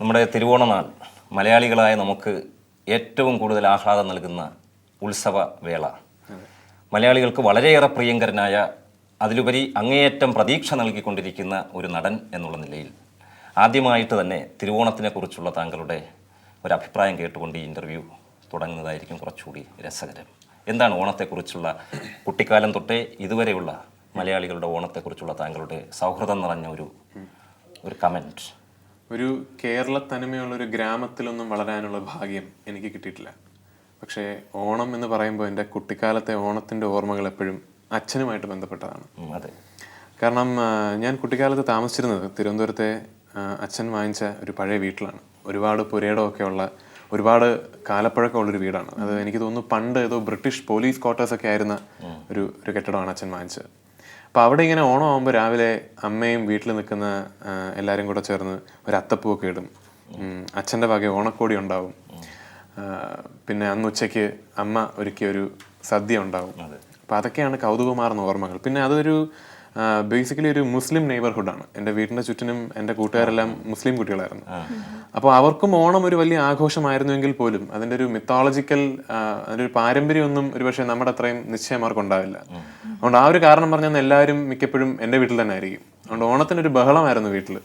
നമ്മുടെ തിരുവോണനാൾ മലയാളികളായ നമുക്ക് ഏറ്റവും കൂടുതൽ ആഹ്ലാദം നൽകുന്ന ഉത്സവ വേള. മലയാളികൾക്ക് വളരെയേറെ പ്രിയങ്കരനായ അതിലുപരി അങ്ങേയറ്റം പ്രതീക്ഷ നൽകിക്കൊണ്ടിരിക്കുന്ന ഒരു നടൻ എന്നുള്ള നിലയിൽ ആദ്യമായിട്ട് തന്നെ തിരുവോണത്തിനെ കുറിച്ചുള്ള താങ്കളുടെ ഒരു അഭിപ്രായം കേട്ടുകൊണ്ട് ഈ ഇന്റർവ്യൂ തുടങ്ങുന്നതായിരിക്കും കുറച്ചുകൂടി രസകരം. എന്താണ് ഓണത്തെക്കുറിച്ചുള്ള കുട്ടിക്കാലം തൊട്ടേ ഇതുവരെയുള്ള മലയാളികളുടെ ഓണത്തെക്കുറിച്ചുള്ള താങ്കളുടെ സൗഹൃദം നിറഞ്ഞ ഒരു ഒരു കമന്റ് ഒരു കേരള തനിമയുള്ള ഒരു ഗ്രാമത്തിലൊന്നും വളരാനുള്ള ഭാഗ്യം എനിക്ക് കിട്ടിയിട്ടില്ല. പക്ഷേ ഓണം എന്ന് പറയുമ്പോൾ എന്റെ കുട്ടിക്കാലത്തെ ഓണത്തിന്റെ ഓർമ്മകൾ എപ്പോഴും അച്ഛനുമായിട്ട് ബന്ധപ്പെട്ടതാണ്. അതെ. കാരണം ഞാൻ കുട്ടിക്കാലത്ത് താമസിച്ചിരുന്നത് തിരുവനന്തപുരത്തെ അച്ഛൻ വാങ്ങിച്ച ഒരു പഴയ വീട്ടിലാണ്. ഒരുപാട് പുരയിടമൊക്കെ ഉള്ള ഒരുപാട് കാലപ്പഴക്കമുള്ളൊരു വീടാണ്. അത് എനിക്ക് തോന്നുന്നു പണ്ട് ഏതോ ബ്രിട്ടീഷ് പോലീസ് ക്വാർട്ടേഴ്സൊക്കെ ആയിരുന്ന ഒരു ഒരു കെട്ടിടമാണ് അച്ഛൻ വാങ്ങിച്ചത്. അപ്പോൾ അവിടെ ഇങ്ങനെ ഓണം ആകുമ്പോൾ രാവിലെ അമ്മയും വീട്ടിൽ നിൽക്കുന്ന എല്ലാവരും കൂടെ ചേർന്ന് ഒരു അത്തപ്പൂവൊക്കെ ഇടും. അച്ഛന്റെ വക ഓണക്കോടി ഉണ്ടാവും. പിന്നെ അന്ന് ഉച്ചയ്ക്ക് അമ്മ ഒരുക്കിയ ഒരു സദ്യ ഉണ്ടാവും. അപ്പോൾ അതൊക്കെയാണ് കൗതുകമാർന്ന ഓർമ്മകൾ. പിന്നെ അതൊരു ബേസിക്കലി ഒരു മുസ്ലിം നെയ്ബർഹുഡാണ് എന്റെ വീടിന്റെ ചുറ്റിനും എന്റെ കൂട്ടുകാരെല്ലാം മുസ്ലിം കുട്ടികളായിരുന്നു. അപ്പോൾ അവർക്കും ഓണം ഒരു വലിയ ആഘോഷമായിരുന്നുവെങ്കിൽ പോലും അതിന്റെ ഒരു മിത്തോളജിക്കൽ അതിന്റെ ഒരു പാരമ്പര്യമൊന്നും ഒരുപക്ഷെ നമ്മുടെ അത്രയും ഉണ്ടാവില്ല. അതുകൊണ്ട് ആ ഒരു കാരണം പറഞ്ഞാൽ എല്ലാവരും മിക്കപ്പോഴും എന്റെ വീട്ടിൽ തന്നെ ആയിരിക്കും. അതുകൊണ്ട് ഓണത്തിനൊരു ബഹളമായിരുന്നു വീട്ടിൽ.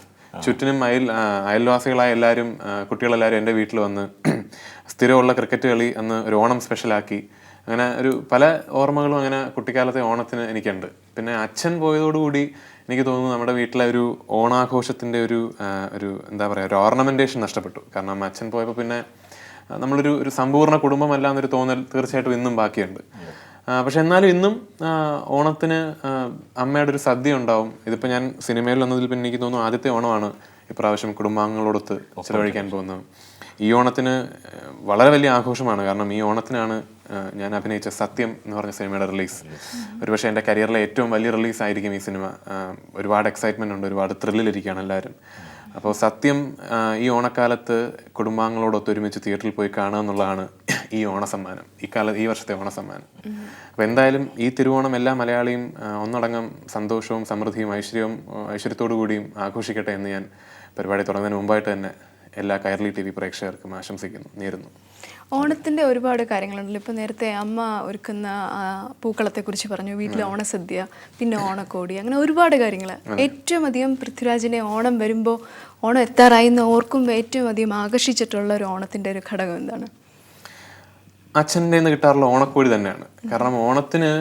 ചുറ്റിനും അയൽ അയൽവാസികളായ എല്ലാവരും കുട്ടികളെല്ലാവരും എന്റെ വീട്ടിൽ വന്ന് സ്ഥിരമുള്ള ക്രിക്കറ്റ് കളി അന്ന് ഒരു ഓണം സ്പെഷ്യലാക്കി അങ്ങനെ ഒരു പല ഓർമ്മകളും അങ്ങനെ കുട്ടിക്കാലത്തെ ഓണത്തിന് എനിക്കുണ്ട്. പിന്നെ അച്ഛൻ പോയതോടുകൂടി എനിക്ക് തോന്നുന്നു നമ്മുടെ വീട്ടിലെ ഒരു ഓണാഘോഷത്തിന്റെ ഒരു ഒരു എന്താ പറയുക ഒരു ഓർണമെന്റേഷൻ നഷ്ടപ്പെട്ടു. കാരണം അച്ഛൻ പോയപ്പോൾ പിന്നെ നമ്മളൊരു ഒരു സമ്പൂർണ കുടുംബമല്ല എന്നൊരു തോന്നൽ തീർച്ചയായിട്ടും ഇന്നും ബാക്കിയുണ്ട്. പക്ഷെ എന്നാലും ഇന്നും ഓണത്തിന് അമ്മയുടെ ഒരു സദ്യ ഉണ്ടാവും. ഇതിപ്പോൾ ഞാൻ സിനിമയിൽ വന്നതിൽ പിന്നെ എനിക്ക് തോന്നുന്നു ആദ്യത്തെ ഓണമാണ് ഇപ്രാവശ്യം കുടുംബാംഗങ്ങളോടൊത്ത് ചിലവഴിക്കാൻ പോകുന്നത്. ഈ ഓണത്തിന് വളരെ വലിയ ആഘോഷമാണ്. കാരണം ഈ ഓണത്തിനാണ് ഞാൻ അഭിനയിച്ച സത്യം എന്ന് പറഞ്ഞ സിനിമയുടെ റിലീസ്. ഒരുപക്ഷെ എന്റെ കരിയറിലെ ഏറ്റവും വലിയ റിലീസ് ആയിരിക്കും ഈ സിനിമ. ഒരുപാട് എക്സൈറ്റ്മെന്റ് ഉണ്ട് ഒരുപാട് ത്രില്ലിലിരിക്കുകയാണ് എല്ലാവരും. അപ്പോൾ സത്യം ഈ ഓണക്കാലത്ത് കുടുംബാംഗങ്ങളോടൊത്ത് ഒരുമിച്ച് തിയേറ്ററിൽ പോയി കാണുക എന്നുള്ളതാണ് ഈ ഓണസമ്മാനം ഈ കാല ഈ വർഷത്തെ ഓണസമ്മാനം. അപ്പോൾ എന്തായാലും ഈ തിരുവോണം എല്ലാ മലയാളിയും ഒന്നടങ്കം സന്തോഷവും സമൃദ്ധിയും ഐശ്വര്യവും ഐശ്വര്യത്തോടു കൂടിയും ആഘോഷിക്കട്ടെ എന്ന് ഞാൻ പരിപാടി തുടങ്ങുന്നതിന് മുമ്പായിട്ട് തന്നെ എല്ലാ കയർലി ടി വി പ്രേക്ഷകർക്കും ആശംസിക്കുന്നു നേരുന്നു. ഓണത്തിന്റെ ഒരുപാട് കാര്യങ്ങളുണ്ടല്ലോ. ഇപ്പൊ നേരത്തെ അമ്മ ഒരുക്കുന്ന പൂക്കളത്തെക്കുറിച്ച് പറഞ്ഞു. വീട്ടിൽ ഓണസദ്യ പിന്നെ ഓണക്കോടി അങ്ങനെ ഒരുപാട് കാര്യങ്ങൾ ഏറ്റവും അധികം പൃഥ്വിരാജിനെ ഓണം വരുമ്പോൾ ഓണം എത്താറായി എന്ന് ഓർക്കുമ്പോൾ ഏറ്റവും അധികം ആകർഷിച്ചിട്ടുള്ള ഒരു ഓണത്തിന്റെ ഒരു ഘടകം എന്താണ്? അച്ഛന്റെ നിന്ന് കിട്ടാറുള്ള ഓണക്കോടി തന്നെയാണ്. കാരണം ഓണത്തിന്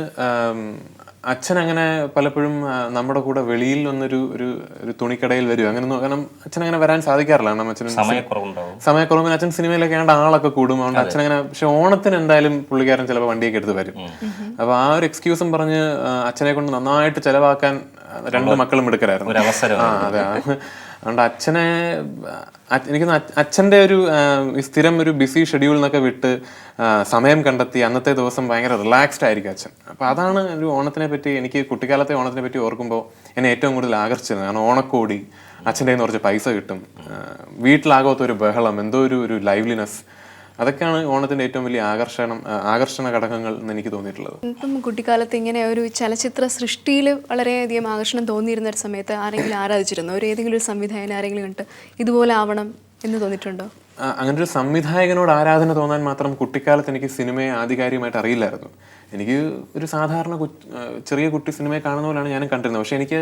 അച്ഛൻ അങ്ങനെ പലപ്പോഴും നമ്മുടെ കൂടെ വെളിയിൽ വന്നൊരു ഒരു ഒരു തുണിക്കടയിൽ വരും അങ്ങനെ കാരണം അച്ഛൻ അങ്ങനെ വരാൻ സാധിക്കാറില്ല. കാരണം അച്ഛൻ സമയക്കുറവ് സമയക്കുറവിന് അച്ഛൻ സിനിമയിലൊക്കെ ആണ്ട് ആളൊക്കെ കൂടും. അതുകൊണ്ട് അച്ഛൻ അങ്ങനെ പക്ഷെ ഓണത്തിന് എന്തായാലും പുള്ളിക്കാരൻ ചിലപ്പോൾ വണ്ടിയൊക്കെ എടുത്ത് വരും. അപ്പൊ ആ ഒരു എക്സ്ക്യൂസും പറഞ്ഞ് അച്ഛനെ കൊണ്ട് നന്നായിട്ട് ചെലവാക്കാൻ രണ്ട് മക്കളും എടുക്കലായിരുന്നു. ഒരു അവസരം ആ അതെ അതുകൊണ്ട് അച്ഛനെ എനിക്ക് അച്ഛന്റെ അച്ഛന്റെ ഒരു സ്ഥിരം ഒരു ബിസി ഷെഡ്യൂൾ നിന്നൊക്കെ വിട്ട് സമയം കണ്ടെത്തി അന്നത്തെ ദിവസം ഭയങ്കര റിലാക്സ്ഡ് ആയിരിക്കും അച്ഛൻ. അപ്പോൾ അതാണ് ഒരു ഓണത്തിനെ പറ്റി എനിക്ക് കുട്ടിക്കാലത്തെ ഓണത്തിനെ പറ്റി ഓർക്കുമ്പോൾ എന്നെ ഏറ്റവും കൂടുതൽ ആകർഷിച്ചത്. കാരണം ഓണക്കോടി അച്ഛന്റെ കയ്യിൽ നിന്ന് കുറച്ച് പൈസ കിട്ടും. വീട്ടിലാകാത്ത ഒരു ബഹളം എന്തോ ഒരു ഒരു ലൈവ്ലിനെസ് അതൊക്കെയാണ് ഓണത്തിന്റെ ഏറ്റവും വലിയ ആകർഷണം ആകർഷണ ഘടകങ്ങൾ എന്ന് എനിക്ക് തോന്നിയിട്ടുള്ളത്. ഇപ്പം കുട്ടിക്കാലത്ത് ഇങ്ങനെ ഒരു ചലച്ചിത്ര സൃഷ്ടിയിൽ വളരെയധികം ആകർഷണം തോന്നിയിരുന്ന ഒരു സമയത്ത് ആരെങ്കിലും ആരാധിച്ചിരുന്നു? ഒരു ഏതെങ്കിലും ഒരു സംവിധായകൻ ആരെങ്കിലും കണ്ട് ഇതുപോലെ ആവണം എന്ന് തോന്നിയിട്ടുണ്ടോ? അങ്ങനെ ഒരു സംവിധായകനോട് ആരാധന തോന്നാൻ മാത്രം കുട്ടിക്കാലത്ത് എനിക്ക് സിനിമയെ ആധികാരികമായിട്ട് അറിയില്ലായിരുന്നു. എനിക്ക് ഒരു സാധാരണ ചെറിയ കുട്ടി സിനിമയെ കാണുന്ന പോലെയാണ് ഞാനും കണ്ടിരുന്നത്. പക്ഷേ എനിക്ക്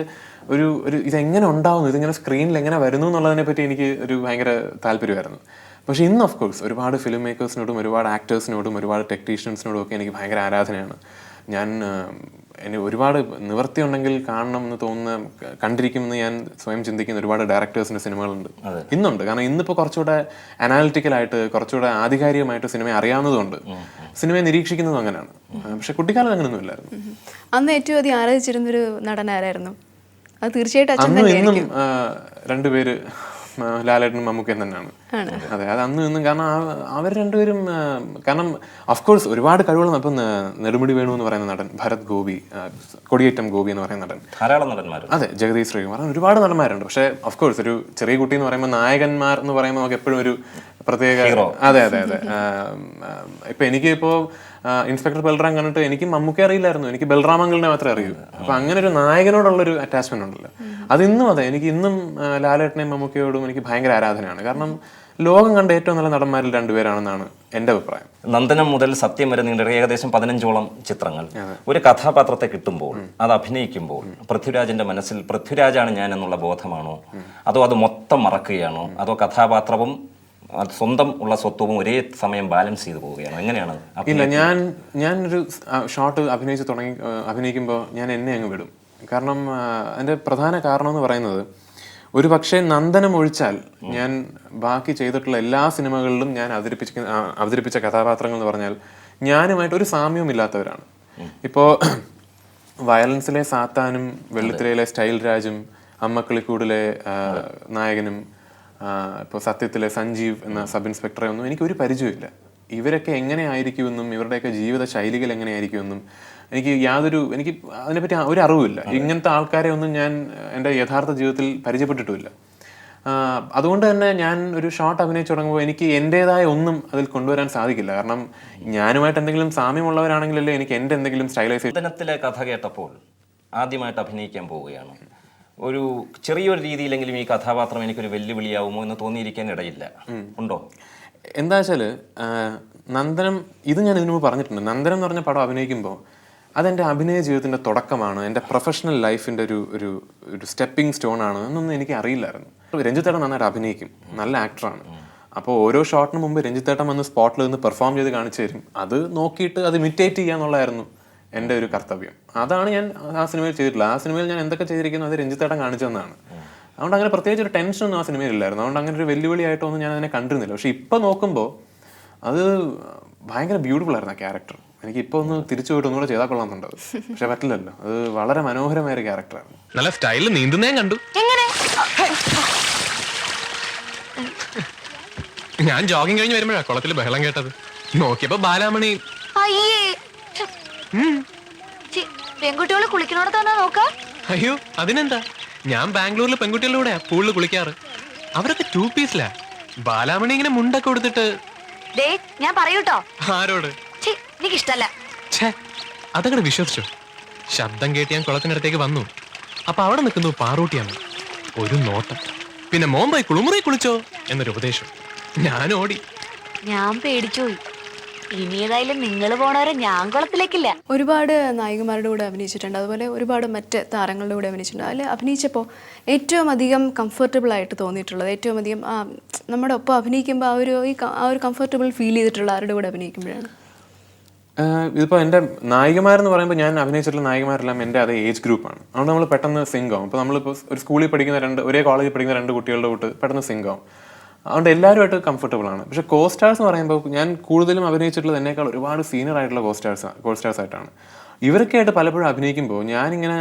ഒരു ഒരു ഇതെങ്ങനെ ഉണ്ടാവുന്നു? ഇതിങ്ങനെ സ്ക്രീനിൽ എങ്ങനെ വരുന്നു എന്നുള്ളതിനെ പറ്റി എനിക്ക് ഒരു ഭയങ്കര താല്പര്യമായിരുന്നു. പക്ഷെ ഇന്ന് ഓഫ് കോഴ്സ് ഒരുപാട് ഫിലിം മേക്കേഴ്സിനോടും ഒരുപാട് ആക്ടേഴ്സിനോടും ഒരുപാട് ടെക്നീഷ്യൻസിനോടും ഒക്കെ എനിക്ക് ഭയങ്കര ആരാധനയാണ്. ഞാൻ എന്നെ ഒരുപാട് നിവൃത്തി ഉണ്ടെങ്കിൽ കാണണം എന്ന് തോന്നുന്ന കണ്ടിരിക്കുമെന്ന് ഞാൻ സ്വയം ചിന്തിക്കുന്ന ഒരുപാട് ഡയറക്ടേഴ്സിന്റെ സിനിമകളുണ്ട്. ഇന്നുണ്ട്. കാരണം ഇന്നിപ്പോൾ കുറച്ചുകൂടെ അനാലിറ്റിക്കലായിട്ട് കുറച്ചുകൂടെ ആധികാരികമായിട്ട് സിനിമയെ അറിയാവുന്നതുകൊണ്ട് സിനിമയെ നിരീക്ഷിക്കുന്നതും അങ്ങനെയാണ്. പക്ഷേ കുട്ടിക്കാലത്ത് അങ്ങനെയൊന്നും ഇല്ലായിരുന്നു. അന്ന് ഏറ്റവും അധികം ആരാധിച്ചിരുന്നൊരു നടൻ ആരായിരുന്നു? അത് തീർച്ചയായിട്ടും അന്നും ഇന്നും രണ്ടുപേര് ലാലേട്ടനും മമ്മൂക്കയും തന്നെയാണ്. അതെ അത് അന്ന് ഇന്നും കാരണം അവർ രണ്ടുപേരും കാരണം അഫ്കോഴ്സ് ഒരുപാട് കഴിവുകൾ ഇപ്പം നെടുമുടി വേണു എന്ന് പറയുന്ന നടൻ ഭരത് ഗോപി കൊടിയേറ്റം ഗോപി എന്ന് പറയുന്ന നടൻ. ധാരാളം നടന്മാർ അതെ ജഗദീഷ് ശ്രീകുമാർ ഒരുപാട് നടന്മാരുണ്ട്. പക്ഷേ അഫ്കോഴ്സ് ഒരു ചെറിയ കുട്ടി എന്ന് പറയുമ്പോൾ നായകന്മാർ എന്ന് പറയുമ്പോൾ നമുക്ക് എപ്പോഴും ഒരു പ്രത്യേക അതെ അതെ അതെ. ഇപ്പം എനിക്കിപ്പോൾ ഇൻസ്പെക്ടർ ബൽറാം കണ്ടിട്ട് എനിക്ക് മമ്മൂക്കെ അറിയില്ലായിരുന്നു. എനിക്ക് ബൽറാമംഗളിനെ മാത്രമേ അറിയൂ. അപ്പൊ അങ്ങനെ ഒരു നായകനോടുള്ള ഒരു അറ്റാച്ച്മെന്റ് ഉണ്ടല്ലോ. അത് ഇന്നും അതെ എനിക്ക് ഇന്നും ലാലേട്ടനെയും മമ്മൂക്കയോടും എനിക്ക് ഭയങ്കര ആരാധനയാണ്. കാരണം ലോകം കണ്ട ഏറ്റവും നല്ല നടന്മാരിൽ രണ്ടുപേരാണെന്നാണ് എന്റെ അഭിപ്രായം. നന്ദനം മുതൽ സത്യം വരെ നീണ്ട ഏകദേശം പതിനഞ്ചോളം ചിത്രങ്ങൾ. ഒരു കഥാപാത്രത്തെ കിട്ടുമ്പോൾ അത് അഭിനയിക്കുമ്പോൾ പൃഥ്വിരാജിന്റെ മനസ്സിൽ പൃഥ്വിരാജാണ് ഞാൻ എന്നുള്ള ബോധമാണോ അതോ അത് മൊത്തം മറക്കുകയാണോ? അതോ കഥാപാത്രവും സ്വന്തം ഉള്ള സ്വത്വവും ഒരേ സമയം ബാലൻസ് ചെയ്തു പോവുകയാണ്. എങ്ങനെയാണ്? ഇല്ല ഞാൻ ഒരു ഷോട്ട് അഭിനയിച്ച് തുടങ്ങി അഭിനയിക്കുമ്പോൾ ഞാൻ എന്നെ അങ്ങ് വിടും. കാരണം അതിന്റെ പ്രധാന കാരണം എന്ന് പറയുന്നത് ഒരു പക്ഷേ നന്ദനം ഒഴിച്ചാൽ ഞാൻ ബാക്കി ചെയ്തിട്ടുള്ള എല്ലാ സിനിമകളിലും ഞാൻ അവതരിപ്പിച്ച അവതരിപ്പിച്ച കഥാപാത്രങ്ങൾ എന്ന് പറഞ്ഞാൽ ഞാനുമായിട്ട് ഒരു സാമ്യവും ഇല്ലാത്തവരാണ്. ഇപ്പോൾ വയലൻസിലെ സാത്താനും വെള്ളിത്തിരയിലെ സ്റ്റൈൽ രാജും അമ്മക്കിളിക്കൂടിലെ നായകനും ഇപ്പോൾ സത്യത്തിലെ സഞ്ജീവ് എന്ന സബ് ഇൻസ്പെക്ടറെ ഒന്നും എനിക്ക് ഒരു പരിചയമില്ല ഇവരൊക്കെ എങ്ങനെയായിരിക്കുമെന്നും ഇവരുടെയൊക്കെ ജീവിത ശൈലികൾ എങ്ങനെയായിരിക്കുമെന്നും എനിക്ക് യാതൊരു എനിക്ക് അതിനെപ്പറ്റി ഒരു അറിവുമില്ല. ഇങ്ങനത്തെ ആൾക്കാരെ ഒന്നും ഞാൻ എന്റെ യഥാർത്ഥ ജീവിതത്തിൽ പരിചയപ്പെട്ടിട്ടുമില്ല. അതുകൊണ്ട് തന്നെ ഞാൻ ഒരു ഷോർട്ട് അഭിനയിച്ചു തുടങ്ങുമ്പോൾ എനിക്ക് എന്റെതായ ഒന്നും അതിൽ കൊണ്ടുവരാൻ സാധിക്കില്ല. കാരണം ഞാനുമായിട്ട് എന്തെങ്കിലും സാമ്യമുള്ളവരാണെങ്കിലല്ലേ എനിക്ക് എന്റെ എന്തെങ്കിലും സ്റ്റൈലൈസ് കഥ കേട്ടപ്പോൾ ആദ്യമായിട്ട് അഭിനയിക്കാൻ പോവുകയാണ്. ഒരു ചെറിയൊരു രീതിയിലെങ്കിലും ഈ കഥാപാത്രം എനിക്കൊരു വെല്ലുവിളിയാവുമോ എന്ന് തോന്നിയിരിക്കാൻ ഇടയില്ല. ഉണ്ടോ? എന്താ വെച്ചാൽ നന്ദനം ഇത് ഞാൻ ഇതിനു മുമ്പ് പറഞ്ഞിട്ടുണ്ട്. നന്ദനം എന്ന് പറഞ്ഞ പടം അഭിനയിക്കുമ്പോൾ അതെന്റെ അഭിനയ ജീവിതത്തിന്റെ തുടക്കമാണ്. എന്റെ പ്രൊഫഷണൽ ലൈഫിന്റെ ഒരു ഒരു ഒരു സ്റ്റെപ്പിംഗ് സ്റ്റോൺ ആണ് എന്നൊന്നും എനിക്ക് അറിയില്ലായിരുന്നു. രഞ്ജിത്തേട്ടൻ നന്നായിട്ട് അഭിനയിക്കും. നല്ല ആക്ടറാണ് അപ്പോൾ ഓരോ ഷോട്ടിന് മുമ്പ് രഞ്ജിത്തേട്ടൻ വന്ന് സ്പോട്ടിൽ നിന്ന് പെർഫോം ചെയ്ത് കാണിച്ചു തരും. അത് നോക്കിയിട്ട് അത് ഇമിറ്റേറ്റ് ചെയ്യാന്നുള്ളതായിരുന്നു. എന്റെ ഒരു കർത്തവ്യം. അതാണ് ഞാൻ ആ സിനിമയിൽ ചെയ്തിട്ടുള്ളത്. ആ സിനിമയിൽ ഞാൻ എന്തൊക്കെ ചെയ്തിരിക്കുന്നു അത് രഞ്ജിത്തേട്ടൻ കാണിച്ചു തന്നാണ്. അതുകൊണ്ട് അങ്ങനെ പ്രത്യേകിച്ച് ഒരു ടെൻഷനൊന്നും ആ സിനിമയിലില്ലായിരുന്നു അതുകൊണ്ട് അങ്ങനെ ഒരു വെല്ലുവിളിയായിട്ടൊന്നും ഞാൻ അതിനെ കണ്ടിരുന്നില്ല. പക്ഷെ ഇപ്പം നോക്കുമ്പോൾ അത് ഭയങ്കര ബ്യൂട്ടിഫുൾ ആയിരുന്നു ആ ക്യാരക്ടർ എനിക്ക് ഇപ്പൊ ഒന്ന് തിരിച്ചു പോയിട്ട് ഒന്നുകൂടെ ചെയ്താൽ കൊള്ളാമെന്നുണ്ട്. പക്ഷെ പറ്റില്ലല്ലോ. അത് വളരെ മനോഹരമായ ഒരു ക്യാരക്ടറായിരുന്നു നല്ല സ്റ്റൈലിൽ നീന്തുന്നേ കണ്ടു. എങ്ങനെ? ഞാൻ ജോഗിങ് കഴിഞ്ഞ് വരുമ്പോഴാണ് കുളത്തിൽ ബഹളം കേട്ടത്. നോക്കിയപ്പോ ബാലാമണി. അയ്യേ. പെൺകുട്ടികൾ കുളിക്കണോടത്താണോ നോക്ക. അയ്യോ അതിനെന്താ? ഞാൻ ബാംഗ്ലൂരിൽ പെൺകുട്ടികളുടെ പൂളിൽ പൂളിൽ കുളിക്കാറ്. അവരൊക്കെ ടൂ പീസിലാ ബാലാമണി ഇങ്ങനെ മുണ്ടൊക്കെ കൊടുത്തിട്ട് ദേ ഞാൻ പറയൂട്ടോ. ആരോട്? ഛി, എനിക്കിഷ്ടല്ല. ഛേ അതങ്ങടെ വിശ്വസിച്ചു. ശബ്ദം കേട്ട് ഞാൻ കുളത്തിനടുത്തേക്ക് വന്നു. അപ്പൊ അവിടെ നിൽക്കുന്നു പാറൂട്ടിയാണ്. ഒരു നോട്ടം. പിന്നെ മോൻ പോയി കുളിമുറി കുളിച്ചോ എന്നൊരു ഉപദേശം. ഞാൻ ഓടി. ഞാൻ പേടിച്ചുപോയി ഇനി ഏതായാലും നിങ്ങൾ പോണവരെ ഞാൻ കുളത്തിലേക്കില്ല. ഒരുപാട് നായികമാരുടെ കൂടെ അഭിനയിച്ചിട്ടുണ്ട്. അതുപോലെ ഒരുപാട് മറ്റ് താരങ്ങളുടെ കൂടെ അഭിനയിച്ചിട്ടുണ്ട്. അതിൽ അഭിനയിച്ചപ്പോൾ ഏറ്റവും അധികം കംഫർട്ടബിൾ ആയിട്ട് തോന്നിയിട്ടുള്ളത് ഏറ്റവും അധികം ആ, നമ്മുടെ ഒപ്പം അഭിനയിക്കുമ്പോൾ ആ ഒരു ഈ ആ ഒരു കംഫർട്ടബിൾ ഫീൽ ചെയ്തിട്ടുള്ള ആരുടെ കൂടെ അഭിനയിക്കുമ്പോഴാണ്? ഇതിപ്പോൾ ഇതിപ്പോ എന്റെ നായികമാരെന്ന് പറയുമ്പോൾ ഞാൻ അഭിനയിച്ചിട്ടുള്ള നായികമാരെല്ലാം എന്റെ അതേ ഏജ് ഗ്രൂപ്പാണ് അതുകൊണ്ട് നമ്മൾ പെട്ടെന്ന് സിങ്ക് ആവും. ഇപ്പോൾ നമ്മളിപ്പോൾ ഒരു സ്കൂളിൽ പഠിക്കുന്ന രണ്ട് ഒരേ കോളേജിൽ പഠിക്കുന്ന രണ്ട് കുട്ടികളുടെ കൂട്ട് പെട്ടെന്ന് സിങ്ക് ആവും. അതുകൊണ്ട് എല്ലാവരുമായിട്ട് കംഫർട്ടബിൾ ആണ്. പക്ഷേ കോ സ്റ്റാർസ് എന്ന് പറയുമ്പോൾ ഞാൻ കൂടുതലും അഭിനയിച്ചിട്ടുള്ളത് എന്നേക്കാൾ ഒരുപാട് സീനിയർ ആയിട്ടുള്ള കോ സ്റ്റാർസ് കോ സ്റ്റാർസ് ആയിട്ടാണ്. ഇവരൊക്കെ ആയിട്ട് പലപ്പോഴും അഭിനയിക്കുമ്പോൾ ഞാനിങ്ങനെ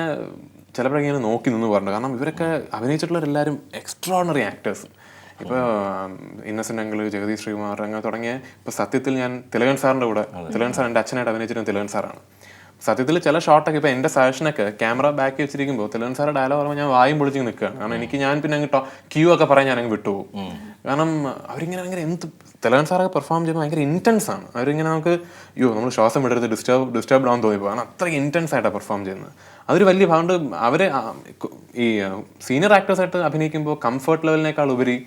ചിലപ്പോഴൊക്കെ ഇങ്ങനെ നോക്കി നിന്ന് പറഞ്ഞു കാരണം ഇവരൊക്കെ അഭിനയിച്ചിട്ടുള്ളവരെല്ലാവരും എക്സ്ട്രോണറി ആക്ടേഴ്സ് ഇപ്പോൾ ഇന്നസെന്റ് അങ്കിൾ ജഗദീഷ് ശ്രീകുമാർ അങ്ങനെ തുടങ്ങിയ ഇപ്പോൾ സത്യത്തിൽ ഞാൻ തിലകൻ സാറിന്റെ കൂടെ തിലകൻ സാർ എന്റെ അച്ഛനായിട്ട് അഭിനയിച്ചിരുന്ന തിലകൻ സാറാണ്. സത്യത്തിൽ ചില ഷോട്ടൊക്കെ ഇപ്പോൾ എന്റെ സജഷനൊക്കെ ക്യാമറ ബാക്കി വെച്ചിരിക്കുമ്പോൾ തിലകൻ സാറ് ഡയലോഗ് പറയുമ്പോൾ ഞാൻ വായും പൊളിച്ച് നിൽക്കുകയാണ് കാരണം എനിക്ക് ഞാൻ പിന്നെ അങ്ങ് ക്യൂ ഒക്കെ പറയാൻ ഞാൻ അങ്ങ് വിട്ടുപോകും. കാരണം അവരിങ്ങനെ ഭയങ്കര എന്ത് തിലകൻ സാറൊക്കെ പെർഫോം ചെയ്യുമ്പോൾ ഭയങ്കര ഇന്റൻസ് ആണ്. അവരിങ്ങനെ നമുക്ക് അയ്യോ നമ്മൾ ശ്വാസം വിടരുത് ഡിസ്റ്റർബ് ഡിസ്റ്റർബ് ആവാൻ തോന്നിപ്പോൾ കാരണം അത്ര ഇന്റൻസ് ആയിട്ടാണ് പെർഫോം ചെയ്യുന്നത്. അതൊരു വലിയ ഭാഗം അവരെ ഈ സീനിയർ ആക്ടേഴ്സായിട്ട് അഭിനയിക്കുമ്പോൾ കംഫർട്ട് ലെവലിനേക്കാൾ ഉപരി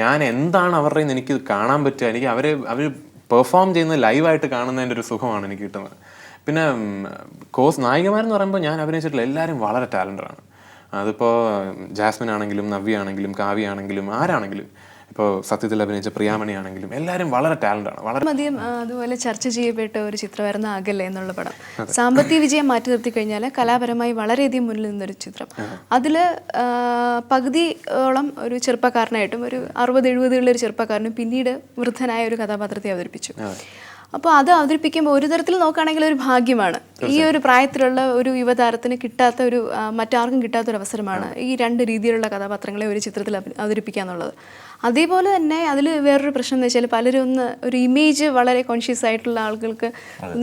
ഞാൻ എന്താണ് അവരുടെ എനിക്ക് കാണാൻ പറ്റുക? എനിക്ക് അവരെ അവർ പെർഫോം ചെയ്യുന്നത് ലൈവായിട്ട് കാണുന്നതിന്റെ ഒരു സുഖമാണ് എനിക്ക് കിട്ടുന്നത്. പിന്നെ കോസ് നായികമാരെന്ന് പറയുമ്പോൾ ഞാൻ അഭിനയിച്ചിട്ടുള്ള എല്ലാവരും വളരെ ടാലന്റഡ് ആണ് അതിപ്പോൾ ജാസ്മിൻ ആണെങ്കിലും നവ്യ ആണെങ്കിലും കാവ്യ ആണെങ്കിലും ആരാണെങ്കിലും ഇപ്പോൾ സത്യത്തിൽ അഭിനയിച്ച പ്രിയാമണി ആണെങ്കിലും എല്ലാവരും വളരെ ടാലന്റാണ് വളരെ അധികം അതുപോലെ ചർച്ച ചെയ്യപ്പെട്ട ഒരു ചിത്രമായിരുന്നു അകലെ എന്നുള്ള പടം. സാമ്പത്തിക വിജയം മാറ്റി നിർത്തി കഴിഞ്ഞാൽ കലാപരമായി വളരെയധികം മുന്നിൽ നിന്നൊരു ചിത്രം. അതിൽ പകുതിയോളം ഒരു ചെറുപ്പക്കാരനായിട്ടും ഒരു അറുപത് എഴുപതുകളിലെ ഒരു ചെറുപ്പക്കാരനും പിന്നീട് വൃദ്ധനായ ഒരു കഥാപാത്രത്തെ അവതരിപ്പിച്ചു. അപ്പോൾ അത് അവതരിപ്പിക്കുമ്പോൾ ഒരു തരത്തിൽ നോക്കുകയാണെങ്കിൽ ഒരു ഭാഗ്യമാണ്. ഈ ഒരു പ്രായത്തിലുള്ള ഒരു യുവതാരത്തിന് കിട്ടാത്ത ഒരു മറ്റാർക്കും കിട്ടാത്ത ഒരു അവസരമാണ് ഈ രണ്ട് രീതിയിലുള്ള കഥാപാത്രങ്ങളെ ഒരു ചിത്രത്തിൽ അവതരിപ്പിക്കുക എന്നുള്ളത് അതേപോലെ തന്നെ അതിൽ വേറൊരു പ്രശ്നം എന്ന് വെച്ചാൽ പലരും ഒന്ന് ഒരു ഇമേജ് വളരെ കോൺഷ്യസ് ആയിട്ടുള്ള ആളുകൾക്ക്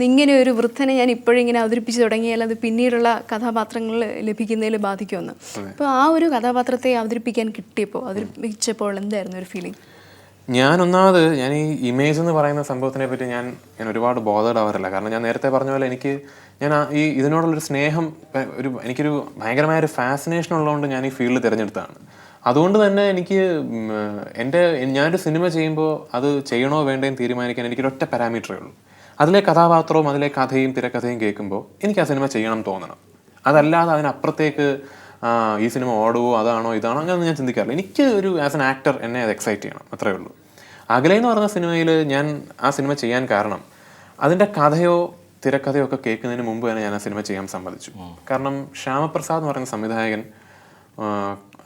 ഇങ്ങനെ ഒരു വൃദ്ധനെ ഞാൻ ഇപ്പോഴും ഇങ്ങനെ അവതരിപ്പിച്ച് തുടങ്ങിയാൽ അത് പിന്നീടുള്ള കഥാപാത്രങ്ങൾ ലഭിക്കുന്നതിൽ ബാധിക്കുമെന്ന്. അപ്പോൾ ആ ഒരു കഥാപാത്രത്തെ അവതരിപ്പിക്കാൻ കിട്ടിയപ്പോൾ അവതരിപ്പിച്ചപ്പോൾ എന്തായിരുന്നു ഒരു ഫീലിംഗ് ഞാൻ ഒന്നാമത് ഞാൻ ഈ ഇമേജ് എന്ന് പറയുന്ന സംഭവത്തിനെ പറ്റി ഞാൻ ഞാൻ ഒരുപാട് ബോധേഡാവാറില്ല കാരണം ഞാൻ നേരത്തെ പറഞ്ഞ പോലെ എനിക്ക് ഞാൻ ഈ ഇതിനോടുള്ളൊരു സ്നേഹം ഒരു എനിക്കൊരു ഭയങ്കരമായ ഒരു ഫാസിനേഷൻ ഉള്ളതുകൊണ്ട് ഞാൻ ഈ ഫീൽഡ് തിരഞ്ഞെടുത്തതാണ്. അതുകൊണ്ട് തന്നെ എനിക്ക് എന്റെ ഞാനൊരു സിനിമ ചെയ്യുമ്പോൾ അത് ചെയ്യണോ വേണ്ടേന്ന് തീരുമാനിക്കാൻ എനിക്കൊരൊറ്റ പാരാമീറ്ററേ ഉള്ളൂ. അതിലെ കഥാപാത്രവും അതിലെ കഥയും തിരക്കഥയും കേൾക്കുമ്പോൾ എനിക്ക് ആ സിനിമ ചെയ്യണം തോന്നണം. അതല്ലാതെ അതിനപ്പുറത്തേക്ക് ഈ സിനിമ ഓടുവോ അതാണോ ഇതാണോ അങ്ങനെയൊന്നും ഞാൻ ചിന്തിക്കാറില്ല. എനിക്ക് ഒരു ആസ് എൻ ആക്ടർ എന്നെ അത് എക്സൈറ്റ് ചെയ്യണം. അത്രേ ഉള്ളൂ. അകലെ എന്ന് പറഞ്ഞ സിനിമയിൽ ഞാൻ ആ സിനിമ ചെയ്യാൻ കാരണം അതിന്റെ കഥയോ തിരക്കഥയോ ഒക്കെ കേൾക്കുന്നതിന് മുമ്പ് തന്നെ ഞാൻ ആ സിനിമ ചെയ്യാൻ സമ്മതിച്ചു. കാരണം ശ്യാമപ്രസാദ് എന്ന് പറയുന്ന സംവിധായകൻ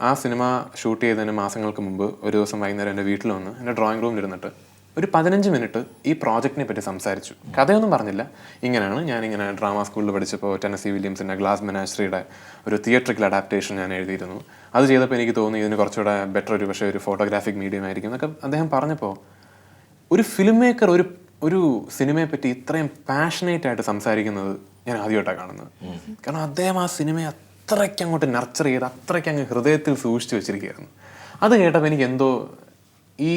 ആ, സിനിമ ഷൂട്ട് ചെയ്തതിന് മാസങ്ങൾക്ക് മുമ്പ് ഒരു ദിവസം വൈകുന്നേരം എന്റെ വീട്ടിൽ വന്ന് എന്റെ ഡ്രോയിങ് റൂമിൽ ഇരുന്നിട്ട് ഒരു പതിനഞ്ച് മിനിറ്റ് ഈ പ്രോജക്റ്റിനെ പറ്റി സംസാരിച്ചു. കഥയൊന്നും പറഞ്ഞില്ല. ഇങ്ങനെയാണ് ഞാൻ ഡ്രാമ സ്കൂളിൽ പഠിച്ചപ്പോൾ ടെനസി വില്യംസിന്റെ ഗ്ലാസ് മെനാശ്രിയുടെ ഒരു തിയേറ്ററിക്കൽ അഡാപ്റ്റേഷൻ ഞാൻ എഴുതിയിരുന്നു. അത് ചെയ്തപ്പോൾ എനിക്ക് തോന്നി ഇതിന് കുറച്ചുകൂടെ ബെറ്റർ ഒരു പക്ഷേ ഒരു ഫോട്ടോഗ്രാഫിക് മീഡിയം ആയിരിക്കും എന്നൊക്കെ അദ്ദേഹം പറഞ്ഞപ്പോൾ ഒരു ഫിലിം മേക്കർ ഒരു ഒരു സിനിമയെ പറ്റി ഇത്രയും പാഷനേറ്റ് ആയിട്ട് സംസാരിക്കുന്നത് ഞാൻ ആദ്യമായിട്ടാണ് കാണുന്നത്. കാരണം അദ്ദേഹം ആ സിനിമയെ അത്രയ്ക്ക് അങ്ങോട്ട് നർച്ചർ ചെയ്ത് അത്രയ്ക്ക് അങ്ങ് ഹൃദയത്തിൽ സൂക്ഷിച്ചു വെച്ചിരിക്കുകയായിരുന്നു. അത് കേട്ടപ്പോൾ എനിക്ക് എന്തോ ഈ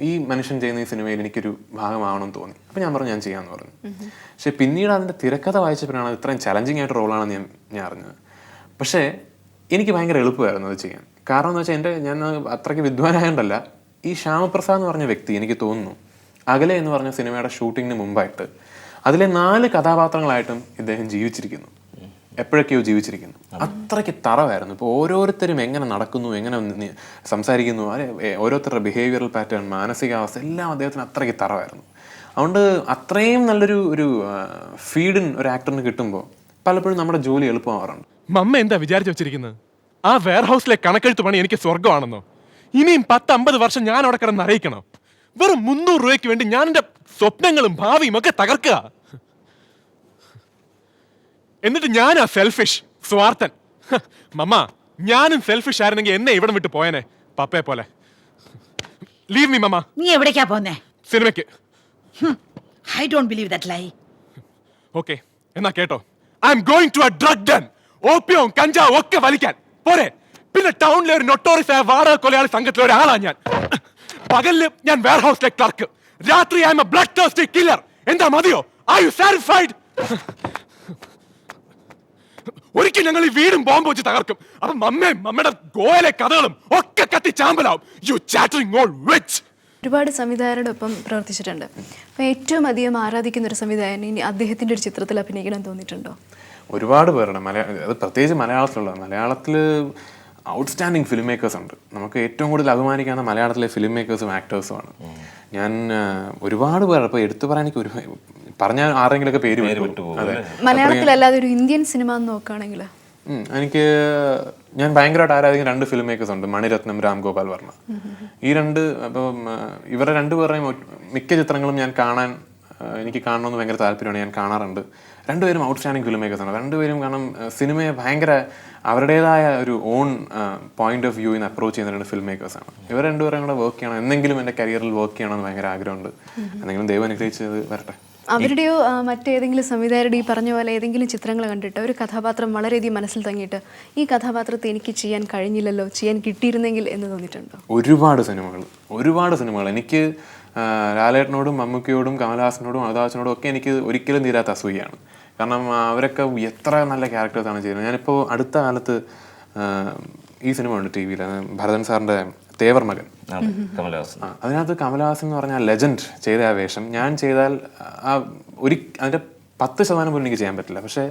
ഈ മനുഷ്യൻ ചെയ്യുന്ന ഈ സിനിമയിൽ എനിക്കൊരു ഭാഗമാവണം തോന്നി. അപ്പം ഞാൻ പറഞ്ഞു ഞാൻ ചെയ്യാമെന്ന് പറഞ്ഞു. പക്ഷേ പിന്നീട് അതിന്റെ തിരക്കഥ വായിച്ചപ്പോഴാണ് ഇത്രയും ചലഞ്ചിങ് ആയിട്ട് റോളാണെന്ന് ഞാൻ ഞാൻ അറിഞ്ഞത്. പക്ഷേ എനിക്ക് ഭയങ്കര എളുപ്പമായിരുന്നു അത് ചെയ്യാൻ. കാരണം എന്ന് വെച്ചാൽ എന്റെ ഞാൻ അത്രയ്ക്ക് വിദ്വാനായതുകൊണ്ടല്ല ഈ ശ്യാമപ്രസാദ് എന്ന് പറഞ്ഞ വ്യക്തി എനിക്ക് തോന്നുന്നു അകലെ എന്ന് പറഞ്ഞ സിനിമയുടെ ഷൂട്ടിങ്ങിന് മുമ്പായിട്ട് അതിലെ നാല് കഥാപാത്രങ്ങളായിട്ടും ഇദ്ദേഹം ജീവിച്ചിരിക്കുന്നു. എപ്പോഴൊക്കെയോ ജീവിച്ചിരിക്കുന്നു. അത്രയ്ക്ക് തറവായിരുന്നു. ഇപ്പോൾ ഓരോരുത്തരും എങ്ങനെ നടക്കുന്നു എങ്ങനെ സംസാരിക്കുന്നു ഓരോരുത്തരുടെ ബിഹേവിയറൽ പാറ്റേൺ മാനസികാവസ്ഥ എല്ലാം അദ്ദേഹത്തിന് അത്രയ്ക്ക് തറവായിരുന്നു. അതുകൊണ്ട് അത്രയും നല്ലൊരു ഒരു ഫീഡിൻ ഒരു ആക്ടറിന് കിട്ടുമ്പോൾ പലപ്പോഴും നമ്മുടെ ജോലി എളുപ്പമാവാറുണ്ട്. മമ്മ എന്താ വിചാരിച്ചു വെച്ചിരിക്കുന്നത് ആ വെയർ ഹൗസിലെ കണക്കെഴുത്ത് പണി എനിക്ക് സ്വർഗമാണെന്നോ ഇനിയും പത്ത് അമ്പത് വർഷം ഞാൻ അവിടെ കിടന്ന് അറിയിക്കണം? വെറും മുന്നൂറ് രൂപയ്ക്ക് വേണ്ടി ഞാൻ എന്റെ സ്വപ്നങ്ങളും ഭാവിയും ഒക്കെ തകർക്കുക. എന്നിട്ട് ഞാനാ സെൽഫിഷ് സ്വാർത്ഥൻ. മമ്മ ഞാനും സെൽഫിഷ് ആയിരുന്നെങ്കിൽ എന്നെ ഇവിടം വിട്ട് പോയനെ പപ്പയെ പോലെ. Leave me mamma. നീ എവിടേക്കാ പോന്നെ? സിനിമയ്ക്ക്. I don't believe that lie okay എന്നാ കേട്ടോ. I am going to a drug den ഓപ്പിയവും കഞ്ചാവും ഒക്കെ വലിക്കാൻ. പോരെ. പിന്നെ ടൗണിലെ ഒരു നൊട്ടോറിസ് ആയ വാടക കൊലയാളി സംഘത്തിലെ ഒരാളാ ഞാൻ. പകലിൽ ഞാൻ വെയർ ഹൗസിലെ ക്ലർക്ക് രാത്രി I am a blood tasty killer എന്താ മതിയോ? ഐ യു സാറ്റിസ്ഫൈഡ് ഒരിക്കൽ ഞങ്ങൾ ഈ വീടും ബോംബ് വെച്ച് തകർക്കും. അപ്പൊ മമ്മയും മമ്മയുടെ ഗോയലെ കഥകളും ഒക്കെ കത്തി ചാമ്പലാവും. യു ചാറ്ററിങ് ഓൾ വിച്ച് ഒരുപാട് സംവിധായകരുടെ ഒപ്പം പ്രവർത്തിച്ചിട്ടുണ്ട്. അപ്പോൾ ഏറ്റവും അധികം ആരാധിക്കുന്ന ഒരു സംവിധായകൻ ഇനി അദ്ദേഹത്തിന്റെ ഒരു ചിത്രത്തിൽ അഭിനയിക്കണം തോന്നിയിട്ടുണ്ടോ? ഒരുപാട് പേരുടെ മലയാള അത് പ്രത്യേകിച്ച് മലയാളത്തിലുള്ള മലയാളത്തിൽ ഔട്ട്സ്റ്റാൻഡിങ് ഫിലിം മേക്കേഴ്സ് ഉണ്ട്. നമുക്ക് ഏറ്റവും കൂടുതൽ അഭിമാനിക്കാവുന്ന മലയാളത്തിലെ ഫിലിം മേക്കേഴ്സും ആക്ടേഴ്സുമാണ് ഞാൻ ഒരുപാട് പേർ ഇപ്പോൾ എടുത്തു പറയാൻ എനിക്ക് ഒരു പറഞ്ഞാൽ ആരെങ്കിലൊക്കെ പേര് മലയാളത്തിലല്ലാതെ ഒരു ഇന്ത്യൻ സിനിമ എന്ന് നോക്കുകയാണെങ്കിൽ എനിക്ക് ഞാൻ ഭയങ്കരമായിട്ട് ആരാധിക്കുന്ന രണ്ട് ഫിലിം മേക്കേഴ്സ് ഉണ്ട്. മണിരത്നം രാം ഗോപാൽ വർമ്മ. ഈ രണ്ട് അപ്പം ഇവരുടെ രണ്ടുപേരുടെയും മിക്ക ചിത്രങ്ങളും ഞാൻ കാണാൻ എനിക്ക് കാണണമെന്ന് ഭയങ്കര താല്പര്യമാണ്. ഞാൻ കാണാറുണ്ട്. രണ്ടുപേരും ഔട്ട്സ്റ്റാൻഡിങ് ഫിലിം മേക്കേഴ്സ് ആണ്. രണ്ടുപേരും കാരണം സിനിമയെ ഭയങ്കര അവരുടേതായ ഒരു ഓൺ പോയിന്റ് ഓഫ് വ്യൂവിന് അപ്രോച്ച് ചെയ്യുന്ന രണ്ട് ഫിലിം മേക്കേഴ്സ് ആണ്. ഇവർ രണ്ടുപേരും കൂടെ വർക്ക് ചെയ്യണം. എന്തെങ്കിലും എന്റെ കരിയറിൽ വർക്ക് ചെയ്യണമെന്ന് ഭയങ്കര ആഗ്രഹമുണ്ട്. എന്തെങ്കിലും ദൈവം അനുഗ്രഹിച്ചത് വരട്ടെ. അവരുടെയോ മറ്റേതെങ്കിലും സംവിധായകരുടെ ഈ പറഞ്ഞ പോലെ ഏതെങ്കിലും ചിത്രങ്ങൾ കണ്ടിട്ട് ഒരു കഥാപാത്രം വളരെയധികം മനസ്സിൽ തങ്ങിയിട്ട് ഈ കഥാപാത്രത്തെ എനിക്ക് ചെയ്യാൻ കഴിഞ്ഞില്ലല്ലോ ചെയ്യാൻ കിട്ടിയിരുന്നെങ്കിൽ എന്ന് തോന്നിയിട്ടുണ്ടോ? ഒരുപാട് സിനിമകൾ ഒരുപാട് സിനിമകൾ. എനിക്ക് ലാലേട്ടനോടും മമ്മൂക്കയോടും കമലഹാസനോടും അമിതാഹാസനോടും ഒക്കെ എനിക്ക് ഒരിക്കലും തീരാത്ത അസൂയാണ് കാരണം അവരൊക്കെ എത്ര നല്ല ക്യാരക്ടേഴ്സാണ് ചെയ്യുന്നത്. ഞാനിപ്പോൾ അടുത്ത കാലത്ത് ഈ സിനിമ ഉണ്ട് ടി വിയിൽ. ഭരതൻ സാറിന്റെ തേവർ മകൻ കമലഹാസൻ. അതിനകത്ത് കമലഹാസൻ എന്ന് പറഞ്ഞാൽ ലെജൻഡ് ചെയ്ത ആ വേഷം. ഞാൻ ചെയ്താൽ ആ ഒരു അതിന്റെ പത്ത് ശതമാനം പോലും എനിക്ക് ചെയ്യാൻ പറ്റില്ല. പക്ഷേ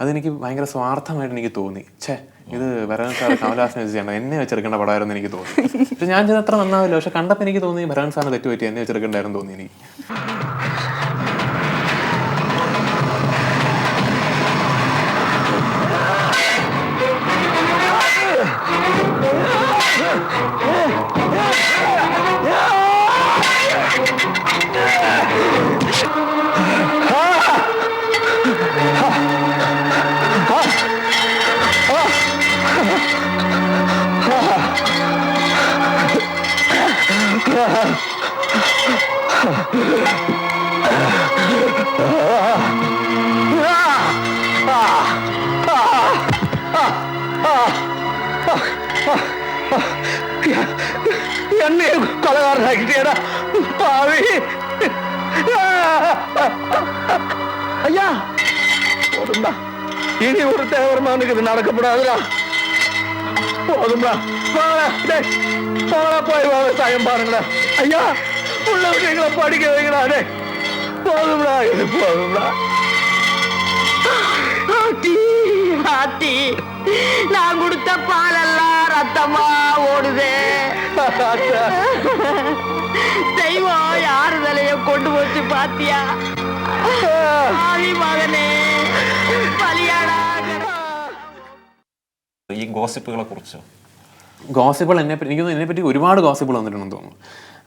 അതെനിക്ക് ഭയങ്കര സ്വാർത്ഥമായിട്ട് എനിക്ക് തോന്നി. ഛേ ഇത് ഭരതൻ സാർ കമലഹാസനെ വെച്ച് ചെയ്യണ്ട. എന്നെ വെച്ചെടുക്കേണ്ട പടമായിരുന്നു എനിക്ക് തോന്നി. പക്ഷെ ഞാൻ ചെയ്ത അത്ര നന്നാവില്ല. പക്ഷെ കണ്ടപ്പോൾ എനിക്ക് തോന്നി ഭരതൻ സാറിന് തെറ്റുപറ്റി എന്നെ വെച്ചെടുക്കേണ്ടായിരുന്നു തോന്നി എനിക്ക്. ஆளாக்கிட்டேடா பாவி. ஐயா. போதும்டா. இனி ஒரு தேவரமானுக்கு இது நடக்கப்படாதுடா. போதும்டா. வாடா போடா போய் விவசாயம் பாருங்கடா. ஐயா உள்ள எங்களை படிக்க வைக்கிறாடே போதும்டா இது போதும்டா. ஆட்டி ஆட்டி நான் கொடுத்த பாலெல்லாம் ரத்தமா ஓடுதே தெய்வம் யாரு தலைய கொண்டு போச்சு பாத்தியா ஆவி மகனே பலியாடா ഈ ഗോസിപ്പുകളെ കുറിച്ച് ഗോസിപ്പുകൾ എന്നെ പറ്റി എനിക്കൊന്നും എന്നെ പറ്റി ഒരുപാട് ഗോസിപ്പുകൾ വന്നിട്ടുണ്ടെന്ന് തോന്നുന്നു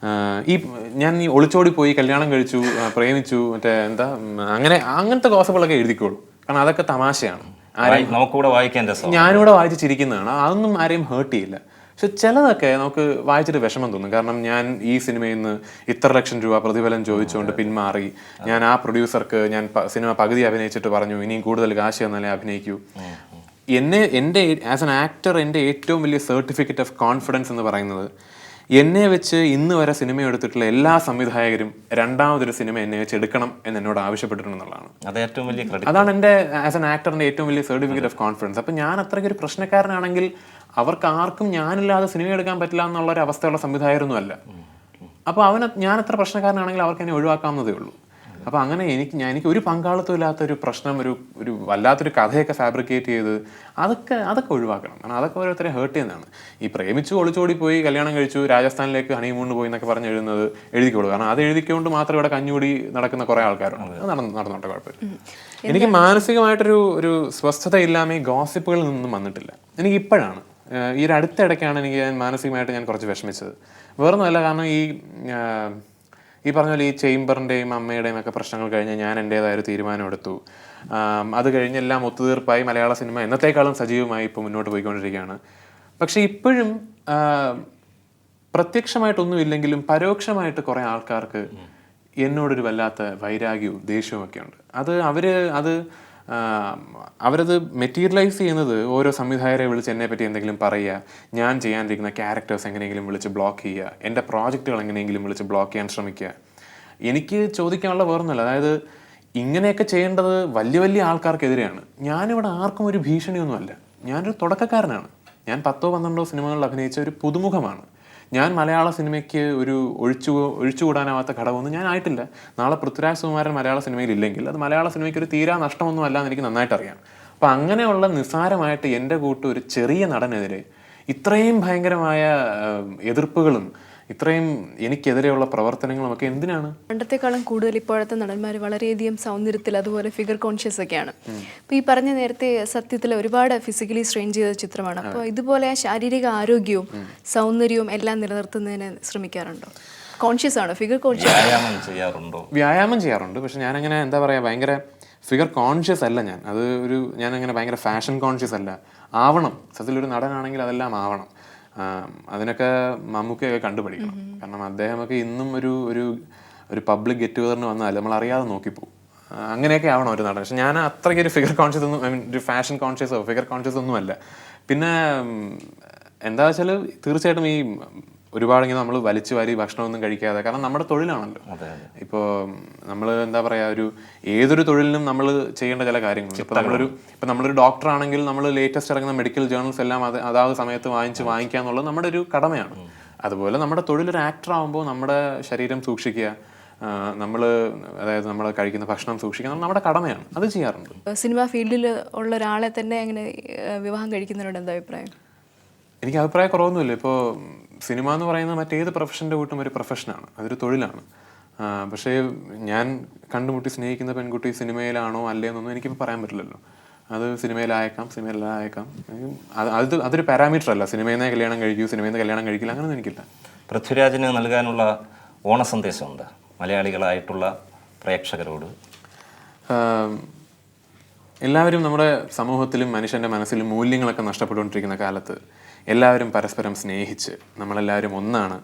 ആഹ് ഈ ഞാൻ ഈ ഒളിച്ചോടി പോയി കല്യാണം കഴിച്ചു ആ, പ്രേമിച്ചു മറ്റേ എന്താ ഉം, അങ്ങനെ അങ്ങനത്തെ ഗോസിപ്പുകളൊക്കെ എഴുതിക്കോളൂ കാരണം അതൊക്കെ തമാശയാണ് ആരെയും നമുക്കൂടെ വായിക്കാൻ രസം ഞാനിവിടെ വായിച്ച് ചിരിക്കുന്നതാണ്. അതൊന്നും ആരെയും ഹേർട്ട് ചെയ്യില്ല. പക്ഷെ ചിലതൊക്കെ നമുക്ക് വായിച്ചിട്ട് വിഷമം തോന്നും. കാരണം ഞാൻ ഈ സിനിമയിൽ നിന്ന് ഇത്ര ലക്ഷം രൂപ പ്രതിഫലം ചോദിച്ചുകൊണ്ട് പിന്മാറി. ഞാൻ ആ പ്രൊഡ്യൂസർക്ക് ഞാൻ സിനിമ പകുതി അഭിനയിച്ചിട്ട് പറഞ്ഞു ഇനിയും കൂടുതൽ കാശ് തന്നാലേ അഭിനയിക്കൂ? എന്നെ എന്റെ ആസ് ആൻ ആക്ടർ എന്റെ ഏറ്റവും വലിയ സർട്ടിഫിക്കറ്റ് ഓഫ് കോൺഫിഡൻസ് എന്ന് പറയുന്നത് എന്നെ വെച്ച് ഇന്ന് വരെ സിനിമ എടുത്തിട്ടുള്ള എല്ലാ സംവിധായകരും രണ്ടാമതൊരു സിനിമ എന്നെ വെച്ച് എടുക്കണം എന്ന് എന്നോട് ആവശ്യപ്പെട്ടിട്ടുണ്ടെന്നുള്ളതാണ് അത് ഏറ്റവും വലിയ അതാണ് എന്റെ ആസ് എൻ ആക്ടറിന്റെ ഏറ്റവും വലിയ സർട്ടിഫിക്കറ്റ് ഓഫ് കോൺഫിഡൻസ് അപ്പം ഞാൻ അത്രയ്ക്ക് ഒരു പ്രശ്നക്കാരനാണെങ്കിൽ അവർക്ക് ആർക്കും ഞാനില്ലാതെ സിനിമ എടുക്കാൻ പറ്റില്ല എന്നുള്ള ഒരു അവസ്ഥയുള്ള സംവിധായകരൊന്നും അല്ല അപ്പോൾ അവന് ഞാൻ അത്ര പ്രശ്നക്കാരനാണെങ്കിൽ അവർക്ക് എന്നെ ഒഴിവാക്കാവുന്നതേ ഉള്ളൂ. അപ്പോൾ അങ്ങനെ എനിക്ക് ഞാൻ എനിക്ക് ഒരു പങ്കാളിത്തം ഇല്ലാത്ത ഒരു പ്രശ്നം ഒരു ഒരു വല്ലാത്തൊരു കഥയൊക്കെ ഫാബ്രിക്കേറ്റ് ചെയ്ത് അതൊക്കെ അതൊക്കെ ഒഴിവാക്കണം. കാരണം അതൊക്കെ ഓരോരുത്തരെ ഹേർട്ട് ചെയ്യുന്നതാണ്. ഈ പ്രേമിച്ചു ഒളിച്ചോടി പോയി കല്യാണം കഴിച്ചു രാജസ്ഥാനിലേക്ക് ഹണിമൂണിന് പോയി എന്നൊക്കെ പറഞ്ഞ് എഴുതുന്നത് എഴുതിക്കോളൂ. കാരണം അത് എഴുതിക്കൊണ്ട് മാത്രം ഇവിടെ കഞ്ഞുകൂടി നടക്കുന്ന കുറേ ആൾക്കാരുണ്ട്. അത്. നടന്നു നടന്നോട്ടെ കുഴപ്പമില്ല. എനിക്ക് മാനസികമായിട്ടൊരു ഒരു സ്വസ്ഥത ഇല്ലാമേ ഗോസിപ്പുകളിൽ നിന്നും വന്നിട്ടില്ല. എനിക്ക് ഇപ്പോഴാണ്. ഈ ഒരു അടുത്തിടയ്ക്കാണ് എനിക്ക് ഞാൻ മാനസികമായിട്ട് ഞാൻ കുറച്ച് വിഷമിച്ചത്. വേറൊന്നുമല്ല കാരണം ഈ ഈ പറഞ്ഞ പോലെ ഈ ചേംബറിന്റെയും അമ്മയുടെയും ഒക്കെ പ്രശ്നങ്ങൾ കഴിഞ്ഞ് ഞാൻ എന്റേതായ ഒരു തീരുമാനം എടുത്തു അത് കഴിഞ്ഞെല്ലാം ഒത്തുതീർപ്പായി മലയാള സിനിമ എന്നത്തേക്കാളും സജീവമായി ഇപ്പോൾ മുന്നോട്ട് പോയിക്കൊണ്ടിരിക്കുകയാണ്. പക്ഷേ ഇപ്പോഴും പ്രത്യക്ഷമായിട്ടൊന്നും ഇല്ലെങ്കിലും പരോക്ഷമായിട്ട് കുറേ ആൾക്കാർക്ക് എന്നോടൊരു വല്ലാത്ത വൈരാഗ്യവും ദേഷ്യവും ഒക്കെ ഉണ്ട്. അത് അവർ അത് അവരത് മെറ്റീരിയലൈസ് ചെയ്യുന്നത് ഓരോ സംവിധായകരെ വിളിച്ച് എന്നെ പറ്റി എന്തെങ്കിലും പറയുക ഞാൻ ചെയ്യാനിരിക്കുന്ന ക്യാരക്ടേഴ്സ് എങ്ങനെയെങ്കിലും വിളിച്ച് ബ്ലോക്ക് ചെയ്യുക എന്റെ പ്രോജക്റ്റുകൾ എങ്ങനെയെങ്കിലും വിളിച്ച് ബ്ലോക്ക് ചെയ്യാൻ ശ്രമിക്കുക. എനിക്ക് ചോദിക്കാനുള്ള വേറൊന്നുമില്ല. അതായത് ഇങ്ങനെയൊക്കെ ചെയ്യേണ്ടത് വലിയ വലിയ ആൾക്കാർക്കെതിരെയാണ്. ഞാനിവിടെ ആർക്കും ഒരു ഭീഷണിയൊന്നുമല്ല. ഞാനൊരു തുടക്കക്കാരനാണ്. ഞാൻ പത്തോ പന്ത്രണ്ടോ സിനിമകളിൽ അഭിനയിച്ച ഒരു പുതുമുഖമാണ്. ഞാൻ മലയാള സിനിമയ്ക്ക് ഒരു ഒഴിച്ചു ഒഴിച്ചുകൂടാനാവാത്ത ഘടകമൊന്നും ഞാൻ ആയിട്ടില്ല. നാളെ പൃഥ്വിരാജ് സുകുമാരൻ മലയാള സിനിമയിൽ ഇല്ലെങ്കിൽ അത് മലയാള സിനിമയ്ക്ക് ഒരു തീരാ നഷ്ടമൊന്നും അല്ല എന്ന് എനിക്ക് നന്നായിട്ട് അറിയാം അപ്പം അങ്ങനെയുള്ള നിസ്സാരമായിട്ട് എന്റെ കൂട്ട് ഒരു ചെറിയ നടനെതിരെ ഇത്രയും ഭയങ്കരമായ എതിർപ്പുകളും ഇത്രയും എനിക്കെതിരെയുള്ള പ്രവർത്തനങ്ങളും ഒക്കെ എന്തിനാണ്? പണ്ടത്തെക്കാളും കൂടുതൽ ഇപ്പോഴത്തെ നടന്മാർ വളരെയധികം സൗന്ദര്യത്തിൽ അതുപോലെ ഫിഗർ കോൺഷ്യസ് ഒക്കെയാണ്. അപ്പോൾ ഈ പറഞ്ഞ നേരത്തെ സത്യത്തിൽ ഒരുപാട് ഫിസിക്കലി സ്ട്രെയിൻ ചെയ്ത ചിത്രമാണ്. അപ്പോൾ ഇതുപോലെ ശാരീരിക ആരോഗ്യവും സൗന്ദര്യവും എല്ലാം നിലനിർത്തുന്നതിന് ശ്രമിക്കാറുണ്ടോ? കോൺഷ്യസ് ആണോ? ഫിഗർ കോൺഷ്യസ് വ്യായാമം ചെയ്യാറുണ്ടോ? വ്യായാമം ചെയ്യാറുണ്ട്. പക്ഷെ ഞാനങ്ങനെ എന്താ പറയുക ഭയങ്കര ഫിഗർ കോൺഷ്യസ് അല്ല ഞാൻ. അത് ഒരു ഞാനങ്ങനെ ഭയങ്കര ഫാഷൻ കോൺഷ്യസ് അല്ല. ആവണം. സത്യത്തിൽ ഒരു നടനാണെങ്കിൽ അതെല്ലാം ആവണം. അതിനൊക്കെ മമ്മൂക്കയൊക്കെ കണ്ടുപിടിക്കണം കാരണം അദ്ദേഹമൊക്കെ ഇന്നും ഒരു ഒരു ഒരു പബ്ലിക് ഗെറ്റ് ടുഗദറിന് വന്നാൽ നമ്മൾ അറിയാതെ നോക്കിപ്പോവും. ആ, അങ്ങനെയൊക്കെ ആവണം ഒരു നടൻ. പക്ഷെ ഞാൻ അത്രയ്ക്ക് ഒരു ഫിഗർ കോൺഷ്യസ് ഒന്നും ഐ മീൻ ഒരു ഫാഷൻ കോൺഷ്യസോ ഫിഗർ കോൺഷ്യസ് ഒന്നുമല്ല. പിന്നെ എന്താ വെച്ചാൽ തീർച്ചയായിട്ടും ഈ ഒരുപാട് ഇങ്ങനെ നമ്മൾ വലിച്ചു വാരി ഭക്ഷണമൊന്നും കഴിക്കാതെ കാരണം നമ്മുടെ തൊഴിലാണല്ലോ. ഇപ്പോൾ നമ്മൾ എന്താ പറയുക ഒരു ഏതൊരു തൊഴിലിനും നമ്മൾ ചെയ്യേണ്ട ചില കാര്യങ്ങളുണ്ട് ഇപ്പോൾ നമ്മളൊരു ഇപ്പോൾ നമ്മളൊരു ഡോക്ടർ ആണെങ്കിൽ നമ്മൾ ലേറ്റസ്റ്റ് ഇറങ്ങുന്ന മെഡിക്കൽ ജേർണൽസ് എല്ലാം അത് അതാത് സമയത്ത് വാങ്ങിച്ച് വാങ്ങിക്കുക എന്നുള്ളത് നമ്മുടെ ഒരു കടമയാണ്. അതുപോലെ നമ്മുടെ തൊഴിലൊരു ഒരു ആക്ടർ ആകുമ്പോൾ നമ്മുടെ ശരീരം സൂക്ഷിക്കുക നമ്മൾ അതായത് നമ്മൾ കഴിക്കുന്ന ഭക്ഷണം സൂക്ഷിക്കുന്നത് നമ്മുടെ കടമയാണ്. അത് ചെയ്യാറുണ്ട്. സിനിമ ഫീൽഡിൽ ഉള്ള ഒരാളെ തന്നെ അങ്ങനെ വിവാഹം കഴിക്കുന്നതിനോട് എന്താ അഭിപ്രായം? എനിക്ക് അഭിപ്രായ കുറവൊന്നുമില്ല. ഇപ്പോൾ സിനിമ എന്ന് പറയുന്നത് മറ്റേത് പ്രൊഫഷന്റെ കൂട്ടും ഒരു പ്രൊഫഷനാണ് അതൊരു തൊഴിലാണ്. പക്ഷേ ഞാൻ കണ്ടുമുട്ടി സ്നേഹിക്കുന്ന പെൺകുട്ടി സിനിമയിലാണോ അല്ലേ എന്നൊന്നും എനിക്കിപ്പോൾ പറയാൻ പറ്റില്ലല്ലോ. അത് സിനിമയിലായേക്കാം സിനിമയിലായേക്കാം. അത് അത് അതൊരു പാരാമീറ്റർ അല്ല. സിനിമയിൽ നിന്ന് കല്യാണം കഴിക്കൂ സിനിമയിൽ നിന്ന് കല്യാണം കഴിക്കില്ല അങ്ങനെയൊന്നും എനിക്കില്ല. പൃഥ്വിരാജിന് നൽകാനുള്ള ഓണസന്ദേശമുണ്ട്. മലയാളികളായിട്ടുള്ള പ്രേക്ഷകരോട്. എല്ലാവരും നമ്മുടെ സമൂഹത്തിലും മനുഷ്യന്റെ മനസ്സിലും മൂല്യങ്ങളൊക്കെ നഷ്ടപ്പെട്ടുകൊണ്ടിരിക്കുന്ന കാലത്ത് എല്ലാവരും പരസ്പരം സ്നേഹിച്ച് നമ്മളെല്ലാവരും ഒന്നാണ്.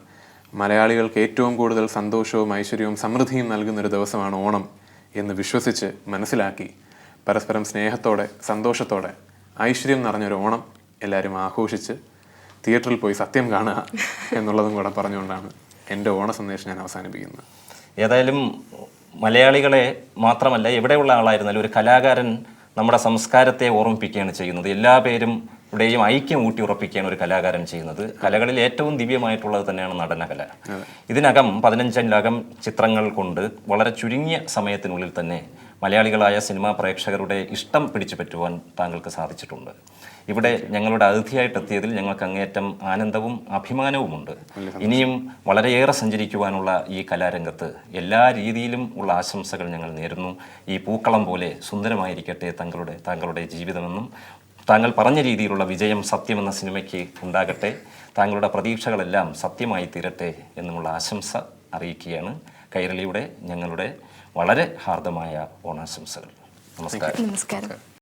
മലയാളികൾക്ക് ഏറ്റവും കൂടുതൽ സന്തോഷവും ഐശ്വര്യവും സമൃദ്ധിയും നൽകുന്നൊരു ദിവസമാണ് ഓണം എന്ന് വിശ്വസിച്ച് മനസ്സിലാക്കി പരസ്പരം സ്നേഹത്തോടെ സന്തോഷത്തോടെ ഐശ്വര്യം നിറഞ്ഞൊരു ഓണം എല്ലാവരും ആഘോഷിച്ച് തിയേറ്ററിൽ പോയി സത്യം കാണുക എന്നുള്ളതും കൂടെ പറഞ്ഞുകൊണ്ടാണ് എന്റെ ഓണ സന്ദേശം ഞാൻ അവസാനിപ്പിക്കുന്നത്. ഏതായാലും മലയാളികളെ മാത്രമല്ല എവിടെയുള്ള ആളായിരുന്നാലും ഒരു കലാകാരൻ നമ്മുടെ സംസ്കാരത്തെ ഓർമ്മിപ്പിക്കുകയാണ് ചെയ്യുന്നത്. എല്ലാ പേരും ഇവിടെയും ഐക്യം ഊട്ടി ഉറപ്പിക്കുകയാണ് ഒരു കലാകാരൻ ചെയ്യുന്നത്. കലകളിൽ ഏറ്റവും ദിവ്യമായിട്ടുള്ളത് തന്നെയാണ് നടനകല. ഇതിനകം പതിനഞ്ചിലകം ചിത്രങ്ങൾ കൊണ്ട് വളരെ ചുരുങ്ങിയ സമയത്തിനുള്ളിൽ തന്നെ മലയാളികളായ സിനിമാ പ്രേക്ഷകരുടെ ഇഷ്ടം പിടിച്ചു പറ്റുവാൻ താങ്കൾക്ക് സാധിച്ചിട്ടുണ്ട്. ഇവിടെ ഞങ്ങളുടെ അതിഥിയായിട്ട് എത്തിയതിൽ ഞങ്ങൾക്ക് അങ്ങേയറ്റം ആനന്ദവും അഭിമാനവുമുണ്ട്. ഇനിയും വളരെയേറെ സഞ്ചരിക്കുവാനുള്ള ഈ കലാരംഗത്ത് എല്ലാ രീതിയിലും ഉള്ള ആശംസകൾ ഞങ്ങൾ നേരുന്നു. ഈ പൂക്കളം പോലെ സുന്ദരമായിരിക്കട്ടെ തങ്ങളുടെ താങ്കളുടെ ജീവിതമെന്നും താങ്കൾ പറഞ്ഞ രീതിയിലുള്ള വിജയം സത്യമെന്ന സിനിമയ്ക്ക് ഉണ്ടാകട്ടെ താങ്കളുടെ പ്രതീക്ഷകളെല്ലാം സത്യമായി തീരട്ടെ എന്നുമുള്ള ആശംസ അറിയിക്കുകയാണ്. കൈരളിയുടെ ഞങ്ങളുടെ വളരെ ഹാർദമായ ഓണാശംസകൾ. നമസ്കാരം. നമസ്കാരം.